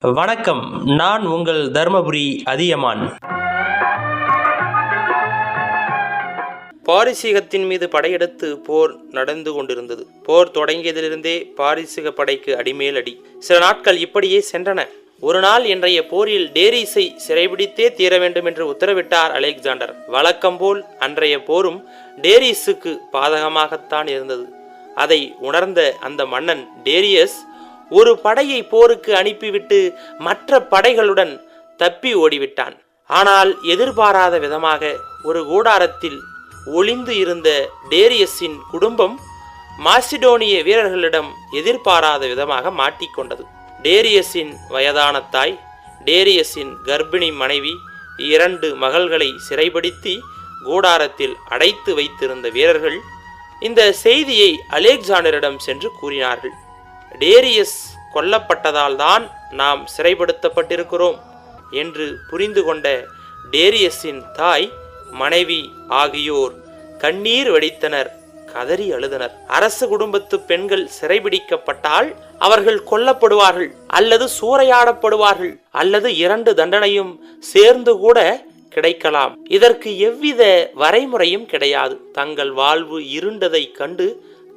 வணக்கம். நான் உங்கள் தர்மபுரி அதியமான். பாரிசீகத்தின் மீது படையெடுத்து போர் நடந்து கொண்டிருந்தது. போர் தொடங்கியதிலிருந்தே பாரிசீக படைக்கு அடிமேல் அடி. சில நாட்கள் இப்படியே சென்றன. ஒரு நாள் இன்றைய போரில் டேரிஸை சிறைபிடித்தே தீர வேண்டும் என்று உத்தரவிட்டார் அலெக்சாண்டர். வழக்கம் போல் அன்றைய போரும் டேரிஸுக்கு பாதகமாகத்தான் இருந்தது. அதை உணர்ந்த அந்த மன்னன் டேரியஸ் ஒரு படையை போருக்கு அனுப்பிவிட்டு மற்ற படைகளுடன் தப்பி ஓடிவிட்டான். ஆனால் எதிர்பாராத விதமாக ஒரு கூடாரத்தில் ஒளிந்து இருந்த டேரியஸின் குடும்பம் மாசிடோனிய வீரர்களிடம் எதிர்பாராத விதமாக மாட்டிக்கொண்டது. டேரியஸின் வயதான தாய் டேரியஸின் கர்ப்பிணி மனைவி இரண்டு மகள்களை சிறைப்படுத்தி கூடாரத்தில் அடைத்து வைத்திருந்த வீரர்கள் இந்த செய்தியை அலெக்சாண்டரிடம் சென்று கூறினார்கள். டேரியஸ் கொல்லப்பட்டதால் தான் நாம் சிறைப்படுத்தப்பட்டிருக்கிறோம் என்று புரிந்து கொண்ட டேரியஸின் தாய் மனைவி ஆகியோர் கண்ணீர் வடித்தனர் கதறி அழுதனர். அரசு குடும்பத்து பெண்கள் சிறைபிடிக்கப்பட்டால் அவர்கள் கொல்லப்படுவார்கள் அல்லது சூறையாடப்படுவார்கள் அல்லது இரண்டு தண்டனையும் சேர்ந்து கூட கிடைக்கலாம். இதற்கு எவ்வித வரைமுறையும் கிடையாது. தங்கள் வாழ்வு இருண்டதை கண்டு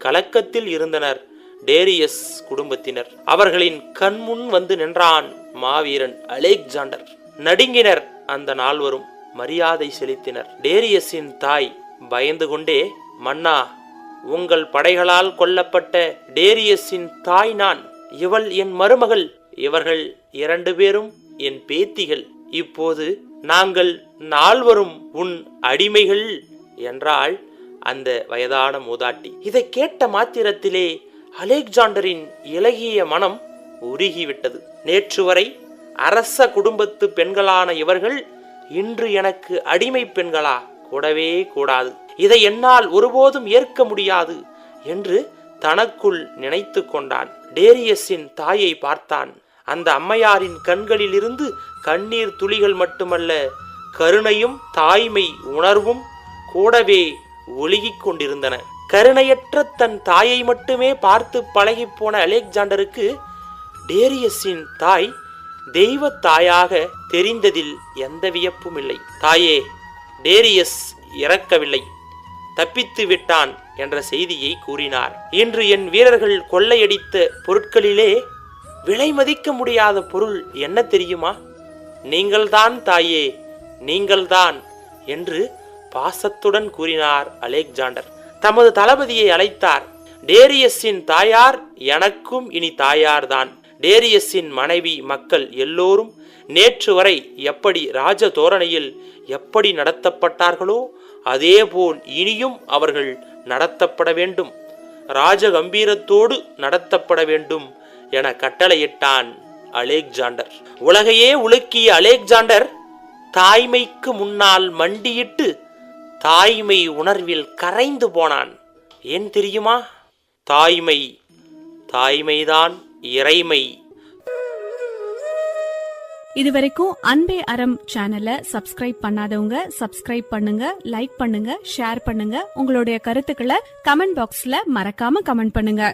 கலக்கத்தில் இருந்தனர். டேரியஸ் குடும்பத்தினர். அவர்களின் கண்முன் வந்து நின்றான் மாவீரன் அலெக்சாண்டர். நடுங்கினர் அந்த நால்வரும் மரியாதை செலுத்தினர். டேரியஸின் தாய் பயந்து கொண்டே மன்னா உங்கள் படைகளால் கொல்லப்பட்ட டேரியஸின் தாய் நான். இவள் என் மருமகள். இவர்கள் இரண்டு பேரும் என் பேத்திகள். இப்போது நாங்கள் நால்வரும் உன் அடிமைகள் என்றாள் அந்த வயதான மூதாட்டி. இதை கேட்ட மாத்திரத்திலே அலெக்சாண்டரின் இலகிய மனம் உருகிவிட்டது. நேற்று வரை அரச குடும்பத்து பெண்களான இவர்கள் இன்று எனக்கு அடிமை பெண்களா கூடவே கூடாது. இதை என்னால் ஒருபோதும் ஏற்க முடியாது என்று தனக்குள் நினைத்து கொண்டான். டேரியஸின் தாயை பார்த்தான். அந்த அம்மையாரின் கண்களிலிருந்து கண்ணீர் துளிகள் மட்டுமல்ல கருணையும் தாய்மை உணர்வும் கூடவே ஒழுகிக் கொண்டிருந்தன. கருணையற்ற தன் தாயை மட்டுமே பார்த்து பழகிப்போன அலெக்சாண்டருக்கு டேரியஸின் தாய் தெய்வ தாயாக தெரிந்ததில் எந்த வியப்பும் இல்லை. தாயே டேரியஸ் இறக்கவில்லை. தப்பித்து விட்டான் என்ற செய்தியை கூறினார். இன்று என் வீரர்கள் கொள்ளையடித்த பொருட்களிலே விலை மதிக்க முடியாத பொருள் என்ன தெரியுமா? நீங்கள்தான் தாயே நீங்கள்தான் என்று பாசத்துடன் கூறினார் அலெக்சாண்டர். தமது தளபதியை அழைத்தார். டேரியஸின் தாயார் எனக்கும் இனி தாயார்தான். டேரியஸின் மனைவி மக்கள் எல்லோரும் நேற்று வரை எப்படி ராஜ தோரணையில் எப்படி நடத்தப்பட்டார்களோ அதேபோல் இனியும் அவர்கள் நடத்தப்பட வேண்டும். ராஜ கம்பீரத்தோடு நடத்தப்பட வேண்டும் என கட்டளையிட்டான் அலெக்சாண்டர். உலகையே உலுக்கிய அலெக்சாண்டர் தாய்மைக்கு முன்னால் மண்டியிட்டு தாய்மை உணர்வில் கரைந்து போனான். ஏன் தெரியுமா? தாய்மை தாய்மைதான் இறைமை. இதுவரைக்கும் அன்பே அறம் சேனலை சப்ஸ்கிரைப் பண்ணாதவங்க சப்ஸ்கிரைப் பண்ணுங்க லைக் பண்ணுங்க ஷேர் பண்ணுங்க. உங்களுடைய கருத்துக்களை கமெண்ட் பாக்ஸ்ல மறக்காம கமெண்ட் பண்ணுங்க.